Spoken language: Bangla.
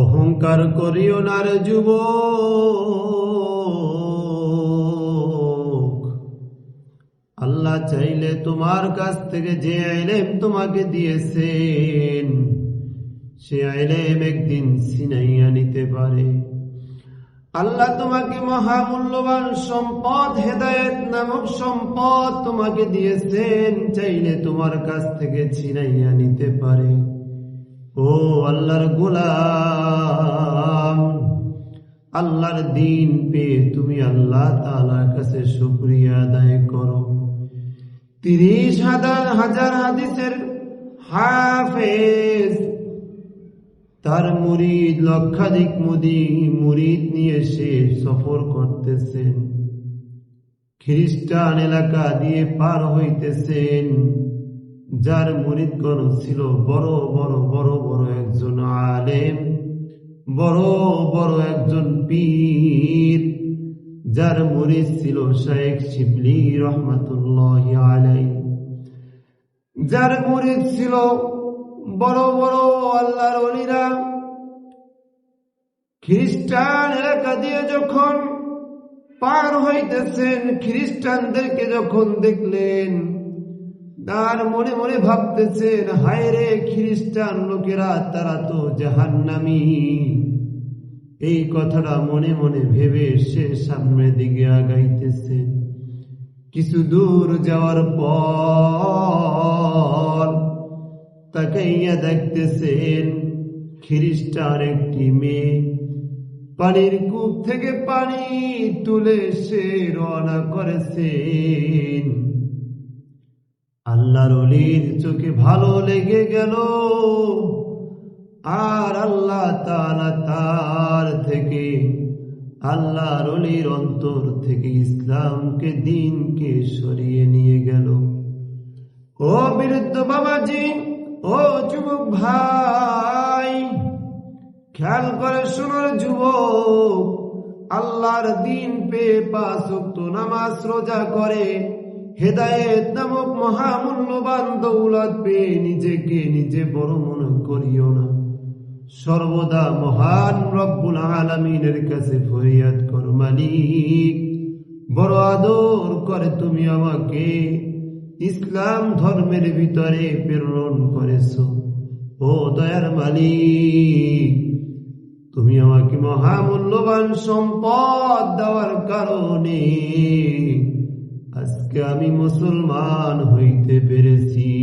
অহংকার করিও না রে যুব আল্লাহ চাইলে তোমার কাছ থেকে যে আইলেম তোমাকে দিয়েছেন, সে আইলেম একদিন সিনাইয়া নিতে পারে। আল্লাহ তোমাকে মহামূল্যবান সম্পদ, হেদায়েত নামক সম্পদ তোমাকে দিয়েছেন, চাইলে তোমার কাছ থেকে ছিনাইয়া নিতে পারে। আল্লাহর গোলাম। আল্লাহর দিন পেয়ে তুমি আল্লাহ তাআলার কাছে শুকরিয়া আদায় করো। তিরিশ হাজার হাজার হাদিসের হাফেজ। তার মুরিদ, লক্ষাধিক মুদি মুরিদ নিয়ে সে সফর করতেছেন। খ্রিস্টান এলাকা দিয়ে পার হইতেছেন। যার মুরিদগণ ছিল বড় বড় বড় বড় একজন আলেম, বড় বড় একজন পীর। যার মরিদ ছিল শেখ শিবলি রহমতুল্লাহ আলাই যার মরিদ ছিল বড় বড় আল্লাহর অলিরা। খ্রিস্টান এলাকা দিয়ে যখন পার হইতেছেন, খ্রিস্টানদেরকে যখন দেখলেন তার মনে মনে ভাবতেছেন, হায় রে খ্রিস্টান লোকেরা, তারা তো জাহান্নামী। এই কথাটা মনে মনে ভেবে সে সামনের দিকে আগাইতেছে। কিছু দূর যাওয়ার পর তাকে ইয়া দেখতেছেন, খ্রিস্টান একটি মেয়ে। পানির কূপ থেকে পানি তুলে সে রওনা করেছেন। আল্লাহর অলির চোখে ভালো লেগে গেল। আর আল্লাহ তালা তার থেকে, আল্লাহর অলির অন্তর থেকে ইসলামকে, দিনকে সরিয়ে নিয়ে গেল। ও বিরুদ্ধ বাবাজি, ও যুবক ভাই, খেয়াল করে শোনার যুবক, আল্লাহর দিন পেয়ে ওয়াক্ত নামাজ রোজা করে। হেদায়েত নামক মহামূল্যবান দৌলত পেয়ে নিজেকে নিজে বড় মনে করিও না। সর্বদা মহান রব্বুল আলমিনের কাছে ফরিয়াদ করো মালিক। বড় আদর করে তুমি আমাকে ইসলাম ধর্মের ভিতরে প্রেরণ করেছ। ও দয়ার মালিক, তুমি আমাকে মহামূল্যবান সম্পদ দেওয়ার কারণে আমি মুসলমান হইতে পেরেছি।